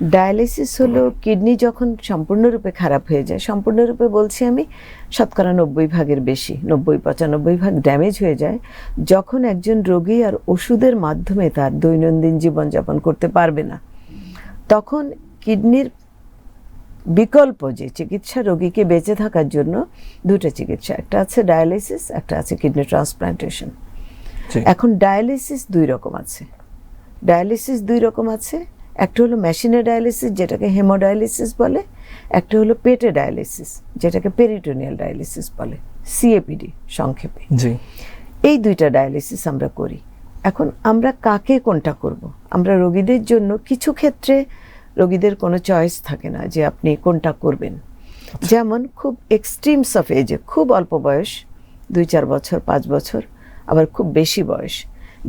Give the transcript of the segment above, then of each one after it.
Dialysis হলো kidney যখন সম্পূর্ণরূপে খারাপ হয়ে যায় সম্পূর্ণরূপে বলছি আমি শতকরা নব্বই ভাগের বেশি নব্বই পঁচানব্বই ভাগ ড্যামেজ হয়ে যায় যখন একজন রোগী আর ওষুধের মাধ্যমে তার দৈনন্দিন জীবনযাপন করতে পারবে না। তখন কিডনির বিকল্প যে চিকিৎসা রোগীকে বেঁচে থাকার জন্য দুটো চিকিৎসা একটা আছে ডায়ালিসিস একটা আছে কিডনি ট্রান্সপ্লান্টেশন। এখন ডায়ালিসিস দুই রকম আছে। ডায়ালিসিস দুই রকম আছে একটা হলো মেশিনে ডায়ালিসিস যেটাকে হেমোডায়ালিসিস বলে একটা হলো পেটে ডায়ালিসিস যেটাকে পেরিটোনিয়াল ডায়ালিসিস বলে সিএপিডি সংক্ষেপে। জি। এই দুইটা ডায়ালিসিস আমরা করি। এখন আমরা কাকে কোনটা করব? আমরা রোগীদের জন্য কিছু ক্ষেত্রে রোগীদের কোনো চয়েস থাকে না যে আপনি কোনটা করবেন। যেমন খুব এক্সট্রিমস অফ এজে খুব অল্প বয়স দুই চার বছর পাঁচ বছর আবার খুব বেশি বয়স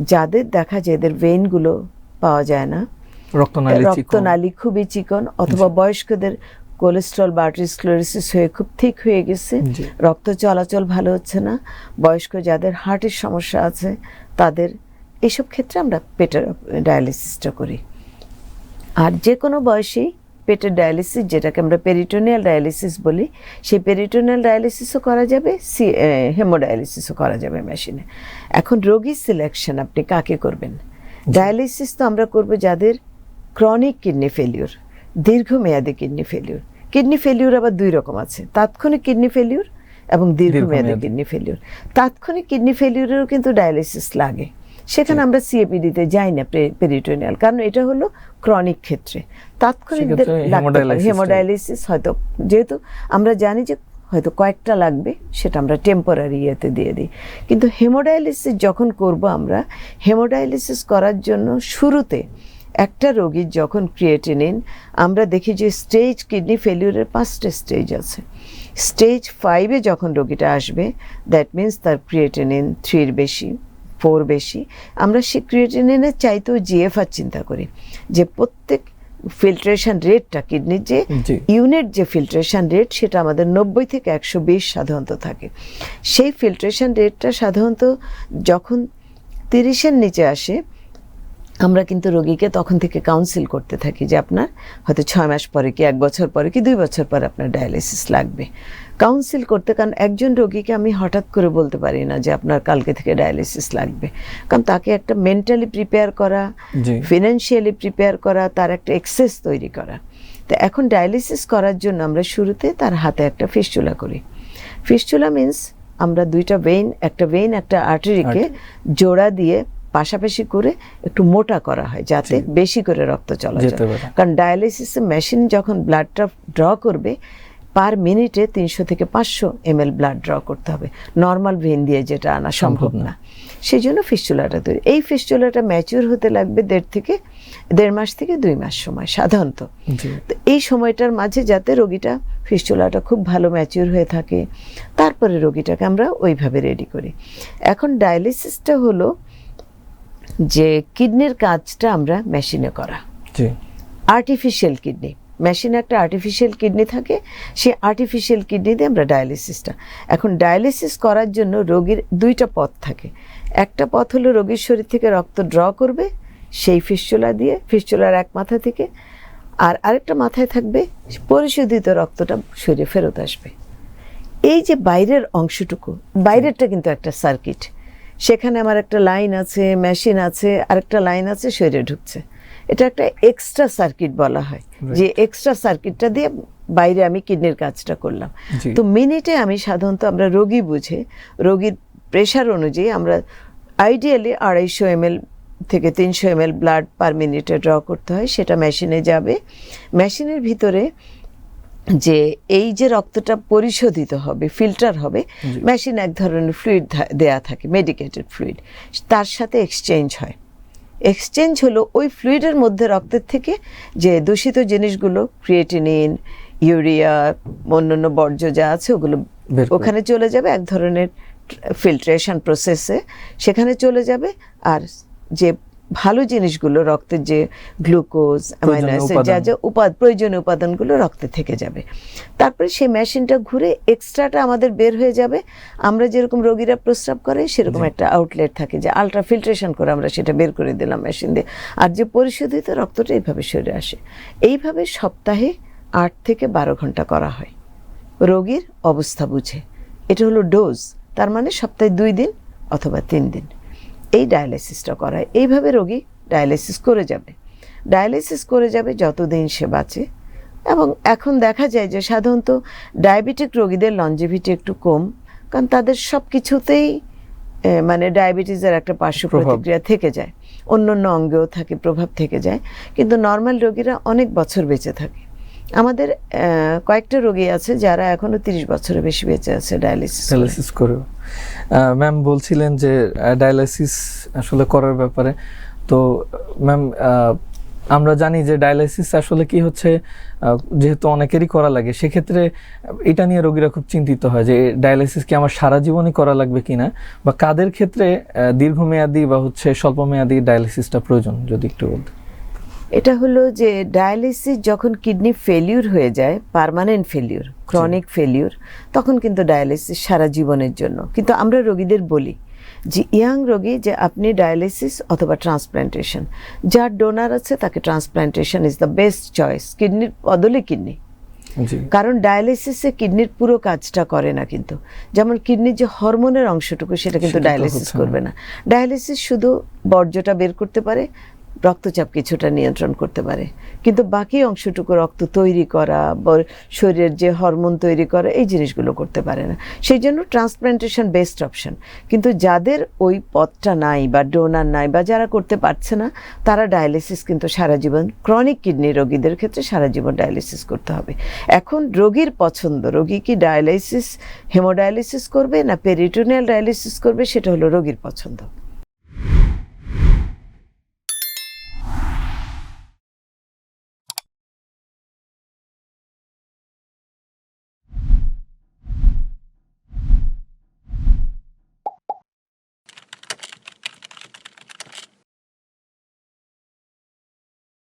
যাদের দেখা যায় এদের ভেইনগুলো পাওয়া যায় না রক্তনালী খুবই চিকন অথবা বয়স্কদের কোলেস্ট্রল বা আর্টারিস্ক্লোরোসিস হয়ে খুব ঠিক হয়ে গেছে। রক্ত চলাচল ভালো হচ্ছে না। বয়স্ক যাদের হার্টের সমস্যা আছে তাদের এইসব ক্ষেত্রে আমরা পেটের ডায়ালিসিসটা করি। আর যে কোনো বয়সেই পেটের ডায়ালিসিস যেটাকে আমরা পেরিটোনিয়াল ডায়ালিসিস বলি সেই পেরিটোনিয়াল ডায়ালিসিসও করা যাবে সি হেমোডায়ালিসিসও করা যাবে মেশিনে এখন রোগী সিলেকশন আপনি কাকে করবেন? ডায়ালিসিস তো আমরা করব যাদের ক্রনিক কিডনি ফেলিওর দীর্ঘমেয়াদী কিডনি ফেলিওর কিডনি ফেলিওর আবার দুই রকম আছে তাৎক্ষণিক কিডনি ফেলিওর এবং দীর্ঘমেয়াদী। কিডনি ফেলিওর তাৎক্ষণিক কিডনি ফেলিওরেরও কিন্তু ডায়ালিসিস লাগে সেখানে আমরা সিএপিডিতে যাই না পেরিটোনিয়াল কারণ এটা হলো ক্রনিক ক্ষেত্রে। তাৎক্ষণিক হেমোডায়ালিসিস হয়তো যেহেতু আমরা জানি যে হয়তো কয়েকটা লাগবে সেটা আমরা টেম্পোরারি ইয়েতে দিয়ে দিই। কিন্তু হেমোডায়ালিসিস যখন করব আমরা হেমোডায়ালিসিস করার জন্য শুরুতে একটা রোগীর যখন ক্রিয়েটিনিন আমরা দেখি যে স্টেজ কিডনি ফেলিউরের পাঁচটা স্টেজ আছে। স্টেজ ফাইভে যখন রোগীটা আসবে দ্যাট মিন্স তার ক্রিয়েটিনিন থ্রির বেশি ফোর বেশি। আমরা সেই ক্রিয়েটিনিনের চাইতেও জিএফআর চিন্তা করি যে প্রত্যেক ফিল্ট্রেশন রেটটা কিডনির যে ইউনিট যে ফিল্ট্রেশন রেট সেটা আমাদের নব্বই থেকে একশো বিশ সাধারণত থাকে। সেই ফিল্ট্রেশন রেটটা সাধারণত যখন তিরিশের নিচে আসে আমরা কিন্তু রোগীকে তখন থেকে কাউন্সিল করতে থাকি যে আপনার হয়তো ছয় মাস পরে কি এক বছর পরে কি দুই বছর পরে আপনার ডায়ালিসিস লাগবে। কাউন্সিল করতে কারণ একজন রোগীকে আমি হঠাৎ করে বলতে পারি না যে আপনার কালকে থেকে ডায়ালিসিস লাগবে। কারণ তাকে একটা মেন্টালি প্রিপেয়ার করা ফিনান্সিয়ালি প্রিপেয়ার করা তার একটা এক্সেস তৈরি করা। তো এখন ডায়ালিসিস করার জন্য আমরা শুরুতে তার হাতে একটা ফিস্টুলা করি। ফিস্টুলা মিন্স আমরা দুইটা ভেইন একটা ভেইন একটা আর্টারিকে জোড়া দিয়ে পাশাপাশি করে একটু মোটা করা হয় যাতে বেশি করে রক্ত চলাচল। কারণ ডায়ালিসিসের মেশিন যখন ব্লাডটা ড্র করবে পার মিনিটে তিনশো থেকে পাঁচশো এম এল ব্লাড ড্র করতে হবে। নর্মাল ভেন দিয়ে যেটা আনা সম্ভব না। সেই জন্য ফিস্টুলাটা তৈরি। এই ফিস্টুলাটা ম্যাচিউর হতে লাগবে দেড় থেকে দেড় মাস থেকে দুই মাস সময় সাধারণত। তো এই সময়টার মাঝে যাতে রোগীটা ফিস্টুলাটা খুব ভালো ম্যাচিউর হয়ে থাকে তারপরে রোগীটাকে আমরা ওইভাবে রেডি করি। এখন ডায়ালিসিসটা হলো যে কিডনির কাজটা আমরা মেশিনে করা। আর্টিফিশিয়াল কিডনি মেশিনে একটা আর্টিফিশিয়াল কিডনি থাকে সেই আর্টিফিশিয়াল কিডনি দিয়ে আমরা ডায়ালিসিসটা এখন ডায়ালিসিস করার জন্য রোগীর দুইটা পথ থাকে। একটা পথ হলো রোগীর শরীর থেকে রক্ত ড্র করবে সেই ফিস্টুলা দিয়ে ফিস্টুলার এক মাথা থেকে। আর আরেকটা মাথায় থাকবে পরিশোধিত রক্তটা শরীরে ফেরত আসবে। এই যে বাইরের অংশটুকু বাইরেরটা কিন্তু একটা সার্কিট সেখানে আমার একটা লাইন আছে মেশিন আছে আরেকটা লাইন আছে শরীরে ঢুকছে। এটা একটা এক্সট্রা সার্কিট বলা হয়। যে এক্সট্রা সার্কিটটা দিয়ে বাইরে আমি কিডনির কাজটা করলাম। তো মিনিটে আমি সাধারণত আমরা রোগী বুঝে রোগীর প্রেশার অনুযায়ী আমরা আইডিয়ালি আড়াইশো এম থেকে তিনশো এম এল ব্লাড পার মিনিটে ড্র করতে হয়। সেটা মেশিনে যাবে। মেশিনের ভিতরে যে এই যে রক্তটা পরিশোধিত হবে ফিল্টার হবে মেশিন এক ধরনের ফ্লুইড দেয়া থাকে মেডিকেটেড ফ্লুইড তার সাথে এক্সচেঞ্জ হয়। এক্সচেঞ্জ হলো ওই ফ্লুইডের মধ্যে রক্তের থেকে যে দূষিত জিনিসগুলো ক্রিয়েটিনিন ইউরিয়া অন্যান্য বর্জ্য যা আছে ওগুলো ওখানে চলে যাবে এক ধরনের ফিল্ট্রেশন প্রসেসে সেখানে চলে যাবে আর যে ভালো জিনিসগুলো রক্তের যে গ্লুকোজ অ্যামাইনো অ্যাসিড যা। যা উপাদ প্রয়োজনীয় উপাদানগুলো রক্তে থেকে যাবে। তারপরে সেই মেশিনটা ঘুরে এক্সট্রাটা আমাদের বের হয়ে যাবে। আমরা যেরকম রোগীরা প্রস্রাব করে সেরকম একটা আউটলেট থাকে যে আলট্রা ফিল্ট্রেশন করে আমরা সেটা বের করে দিলাম মেশিন দিয়ে। আর যে পরিশোধিত রক্তটা এইভাবে সরে আসে। এইভাবে সপ্তাহে আট থেকে বারো ঘণ্টা করা হয়। রোগীর অবস্থা বুঝে। এটা হলো ডোজ। তার মানে সপ্তাহে দুই দিন অথবা তিন দিন। এই ডায়ালিসিসটা করায়। এইভাবে রোগী ডায়ালিসিস করে যাবে। ডায়ালিসিস করে যাবে যতদিন সে বাঁচে। এবং এখন দেখা যায় যে সাধারণত ডায়াবেটিক রোগীদের লঞ্জিভিটি একটু কম কারণ তাদের সব কিছুতেই মানে ডায়াবেটিসের একটা পার্শ্ব প্রতিক্রিয়া থেকে যায়। অন্য অন্য অঙ্গেও থাকে প্রভাব থেকে যায়। কিন্তু নর্মাল রোগীরা অনেক বছর বেঁচে থাকে। আমাদের কয়েকটা রোগী আছে যারা এখনও তিরিশ বছরের বেশি বেঁচে আছে ডায়ালিসিস। ডায়ালিসিস করে ম্যাম বলছিলেন যে ডায়ালিসিস আসলে করার ব্যাপারে। তো, ম্যাম আমরা জানি যে ডায়ালিসিস আসলে কি হচ্ছে যেহেতু অনেকেরই করা লাগে, সেক্ষেত্রে এটা নিয়ে রোগীরা খুব চিন্তিত হয় যে ডায়ালিসিস কি আমার সারা জীবনই করা লাগবে কিনা? বা কাদের ক্ষেত্রে দীর্ঘমেয়াদী বা হচ্ছে স্বল্পমেয়াদী ডায়ালিসিসটা প্রয়োজন, যদি একটু বলতেন। এটা হলো যে ডায়ালিসিস যখন কিডনি ফেলিউর হয়ে যায় পার্মানেন্ট ফেলিউর ক্রনিক ফেলিউর তখন কিন্তু ডায়ালিসিস সারা জীবনের জন্য। কিন্তু আমরা রোগীদের বলি যে ইয়াং রোগী যে আপনি ডায়ালিসিস অথবা ট্রান্সপ্ল্যান্টেশন যার ডোনার আছে তাকে transplantation is the best choice কিডনির বদলে কিডনি। কারণ ডায়ালিসিসে কিডনির পুরো কাজটা করে না কিন্তু। যেমন কিডনির যে হরমোনের অংশটুকু সেটা কিন্তু ডায়ালিসিস করবে না। ডায়ালিসিস শুধু বর্জ্যটা বের করতে পারে রক্তচাপ কিছুটা নিয়ন্ত্রণ করতে পারে। কিন্তু বাকি অংশটুকু রক্ত তৈরি করা, বা শরীরের যে হরমোন তৈরি করা, এই জিনিসগুলো করতে পারে না। সেই জন্য ট্রান্সপ্ল্যান্টেশন বেস্ট অপশন। কিন্তু যাদের ওই পথটা নাই বা ডোনার নাই বা যারা করতে পারছে না, তারা ডায়ালিসিস কিন্তু সারা জীবন, ক্রনিক কিডনি রোগীদের ক্ষেত্রে সারা জীবন ডায়ালিসিস করতে হবে। এখন রোগীর পছন্দ, রোগী কি ডায়ালিসিস, হেমোডায়ালিসিস করবে না পেরিটোনিয়াল ডায়ালিসিস করবে, সেটা হলো রোগীর পছন্দ।